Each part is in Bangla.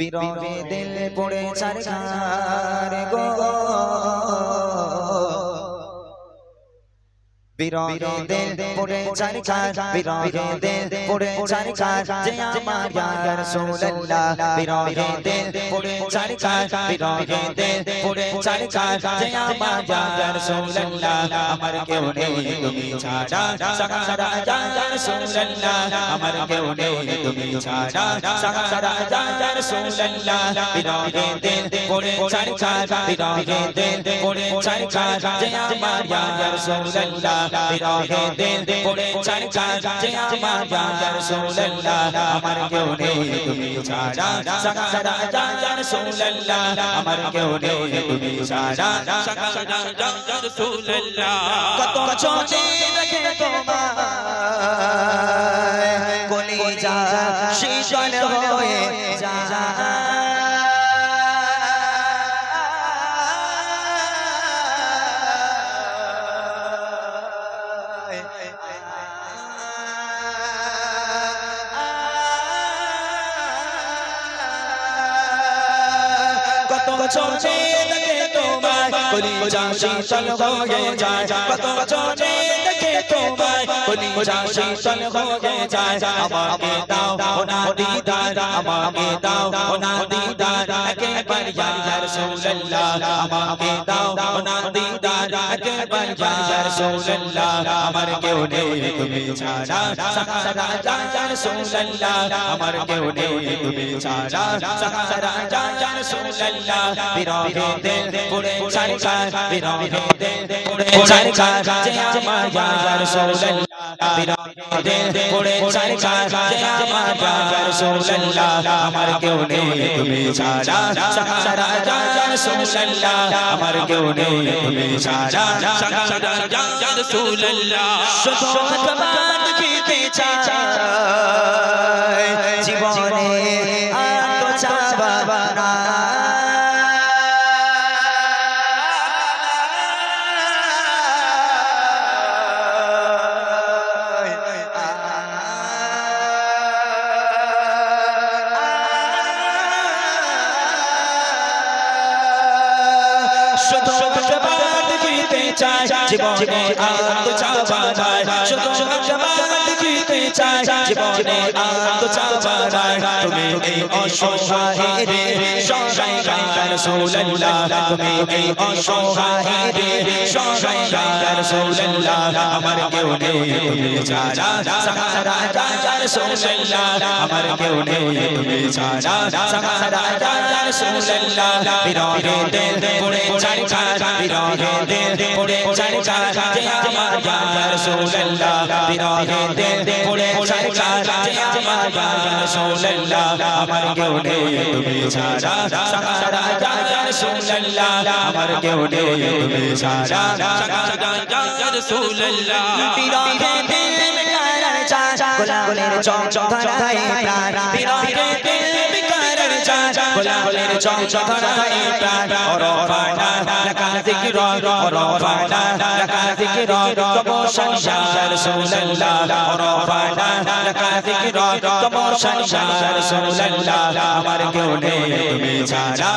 বিরহে দিল পড়ে চার গো। বিরহে দিল পড়ে সরকার বিরহে দিল পড়ে সরকার যে আমার ইয়া রাসূলুল্লাহ বিরহে দিল পড়ে সরকার বিরহে দিল পড়ে সরকার যে আমার ইয়া রাসূলুল্লাহ আমার কেউ নেই তুমি ছাড়া সারা ইয়া রাসূলুল্লাহ আমার কেউ নেই তুমি ছাড়া সারা ইয়া রাসূলুল্লাহ বিরহে দিল পড়ে সরকার বিরহে দিল পড়ে সরকার যে আমার ইয়া রাসূলুল্লাহ বিরহে দিল পড়ে সরকার যে আমার ইয়া রাসূলুল্লাহ, আমার কেউ নেই, তুমি ছাড়া সারা ইয়া রাসূলুল্লাহ, আমার কেউ নেই, তুমি ছাড়া কত চোখে দেখে তোমায়, কলিজা শীতল হয়ে কত চোখে দেখে তোমায় কলিজা শীতল হয়ে যায়। কত চোখে দেখে তোমায় কলিজা শীতল হয়ে যায়। আমাকে দাও ওনা দিদার, আমাকে দাও ওনা দিদার। একবার ইয়া রাসূলুল্লাহ, আমাকে রাসূলুল্লাহ, আমার কেউ নেই তুমি ছাড়া। সারা ইয়া রাসূলুল্লাহ, আমার কেউ নেই তুমি ছাড়া। সারা ইয়া রাসূলুল্লাহ বিরহে দিল পুরে সরকার বিরহে দিল পুরে সরকার যে আমার রাসূলুল্লাহ। বিরহে দিল পুরে সরকার আমার রাসূলুল্লাহ, আমার কেউ নেই, তুমি ছাড়া সারা ইয়া রাসূলুল্লাহ, আমার কেউ নেই, তুমি ছাড়া শুধু ভগবান খেতে চাই। জীবনে আর তো চাওয়া না জীবনে আর তো চাওয়া নাই শুধু ভগবান খেতে চাই জীবনে আর চাওয়া তুমি এই অসহায় রে সহায় রাসূলুল্লাহ। তুমি এই অসহায় রে সহায় রাসূলুল্লাহ। আমার কেউ নেই তুমি ছাড়া। সারা রাসূলুল্লাহ। আমার কেউ নেই তুমি ছাড়া। সারা রাসূলুল্লাহ। বিরহে দিল পড়ে চাই চরকা বিরহে দিল পড়ে চরকা যে আমার রাসূলুল্লাহ বিরহে দিল পড়ে চরকা যে আমার ইয়া রাসূলুল্লাহ আমার কেউ নেই তুমি ছাড়া সারা ইয়া রাসূলুল্লাহ আমার কেউ নেই তুমি ছাড়া বিরহে দিল বিকার চা গোলাগুলের চম চম ধরায় প্রাণ গোলাগুলের চম চম ধরায় প্রাণ অরফানা লাকা যিকির অরফানা লাকা যিকির তমশান ইয়া রাসূলুল্লাহ অরফানা লাকা যিকির তমশান ইয়া আমার কেউ নেই তুমি ছাড়া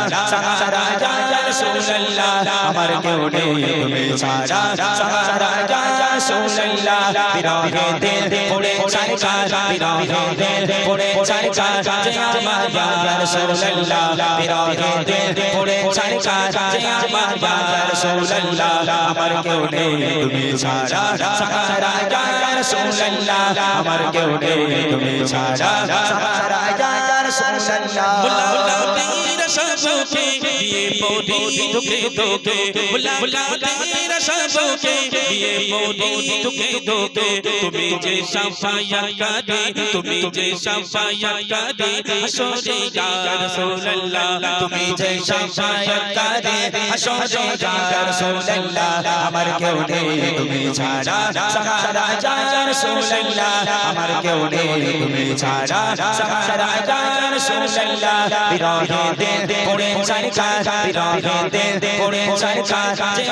সারা ইয়া রাসূলুল্লাহ আমার কেউ নেই তুমি ছাড়া সারা ইয়া রাসূলুল্লাহ বিরহে দিল পড়ে চরকা বিরহে দিল পড়ে চরকা যে আমার ইয়া রাসূলুল্লাহ বিরহে রাহেতে পড়ে চাই কাজে আমার ইয়া রাসূলুল্লাহ আমার কেউ নেই তুমি ছাড়া। সারা ইয়া রাসূলুল্লাহ আমার কেউ নেই তুমি ছাড়া। সারা ইয়া রাসূলুল্লাহ মুল্লা মুল্লা তেরা সবকে দিয়ে পৌঁছি তোকে তোকে। মুল্লা মুল্লা তেরা সবকে দিয়ে মনে তোকে ধোকে তুমি যে সাফায়াত কাদে তুমি যে সাফায়াত কাদে আসরে ইয়া রাসূলুল্লাহ তুমি যে সাফায়াত কাদে আসরে ইয়া রাসূলুল্লাহ আমার কেউ নেই তুমি ছাড়া সাহারা ইয়া রাসূলুল্লাহ আমার কেউ নেই তুমি ছাড়া সাহারা ইয়া রাসূলুল্লাহ বিরহে দে পড়ে চাই কা বিরহে দে পড়ে চাই কা যে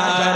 আমার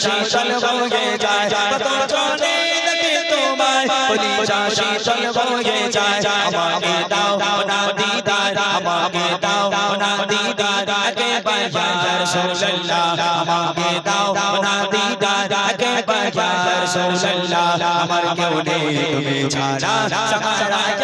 হয়ে যায় কত চলে দেখে তোমায়। কলিজা শীতল হয়ে যায়, আমাকে দাও না দিদার, আমাকে দাও না দিদার আগে বাজা রাসূলুল্লাহ আমাকে দাও না দিদার আগে বাজা রাসূলুল্লাহ আমার কেউ নেই, তুমি ছাড়া সাহারা ইয়া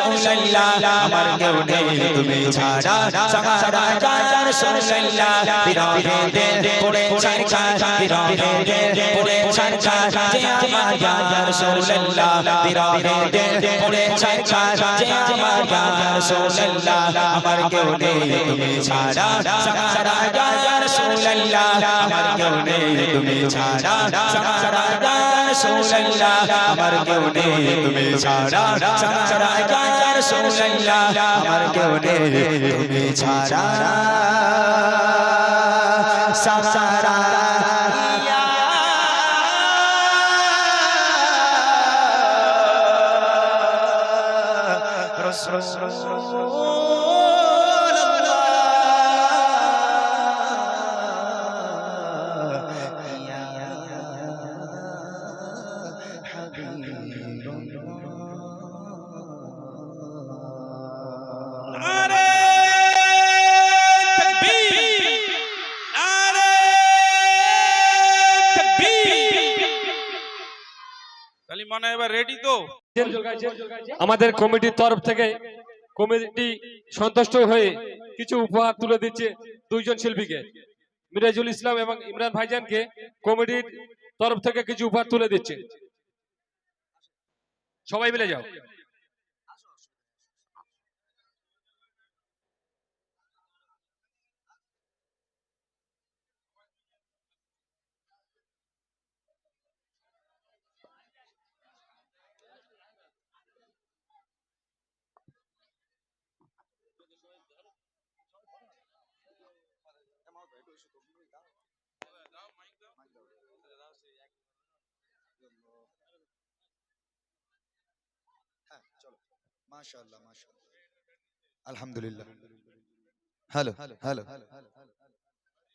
রাসূলুল্লাহ আমার কেউ নেই তুমি ছাড়া সাহারা ইয়া রাসূলুল্লাহ বিরহে দিল পড়ে ছাড়া বিরহে দিল পড়ে ছাড়া যে আমার ইয়া রাসূলুল্লাহ বিরহে দিল পড়ে ছাড়া যে আমার ইয়া রাসূলুল্লাহ আমার কেউ নেই তুমি ছাড়া সাহারা ইয়া রাসূলুল্লাহ আমার কেউ নেই তুমি ছাড়া সাহারা রাসূলুল্লাহ আমার কেউ নেই তুমি ছাড়া রাসূলুল্লাহ আমার কেউ নেই তুমি ছাড়া। সাহারা তাহলে মনে এবার রেডি তো। আমাদের কমিটির তরফ থেকে কমিটি সন্তুষ্ট হয়ে কিছু উপহার তুলে দিচ্ছে দুইজন শিল্পীকে। মিরাজুল ইসলাম এবং ইমরান ভাইজানকে কমিটির তরফ থেকে কিছু উপহার তুলে দিচ্ছে। সবাই মিলে যাও।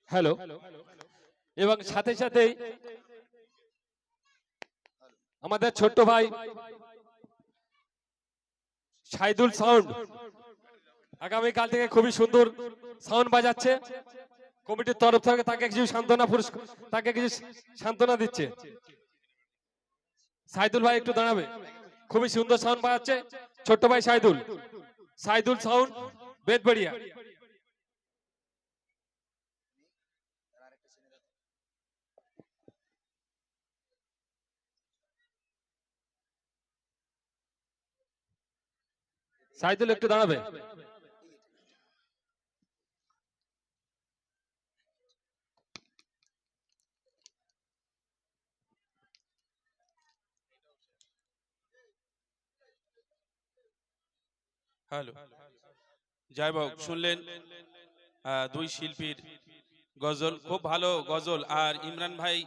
হ্যালো এবং সাথে সাথেই আমাদের ছোট্ট ভাই সাইদুল সাউন্ড। আগামীকাল থেকে খুবই সুন্দর সাউন্ড বাজাচ্ছে। কমিটির তরফ থেকে তাকে কিছু সান্ত্বনা পুরস্কার, তাকে কিছু সান্ত্বনা দিচ্ছে। সাইদুল ভাই একটু দাঁড়াবে। খুবই সুন্দর সাউন্ড বাজাচ্ছে ছোট্ট ভাই সাইদুল। সাইদুল সাউন্ড বেদবড়িয়া সাইদুল একটু দাঁড়াবে। হ্যালো। যাই হোক শুনলেন দুই শিল্পীর গজল। খুব ভালো গজল। আর ইমরান ভাই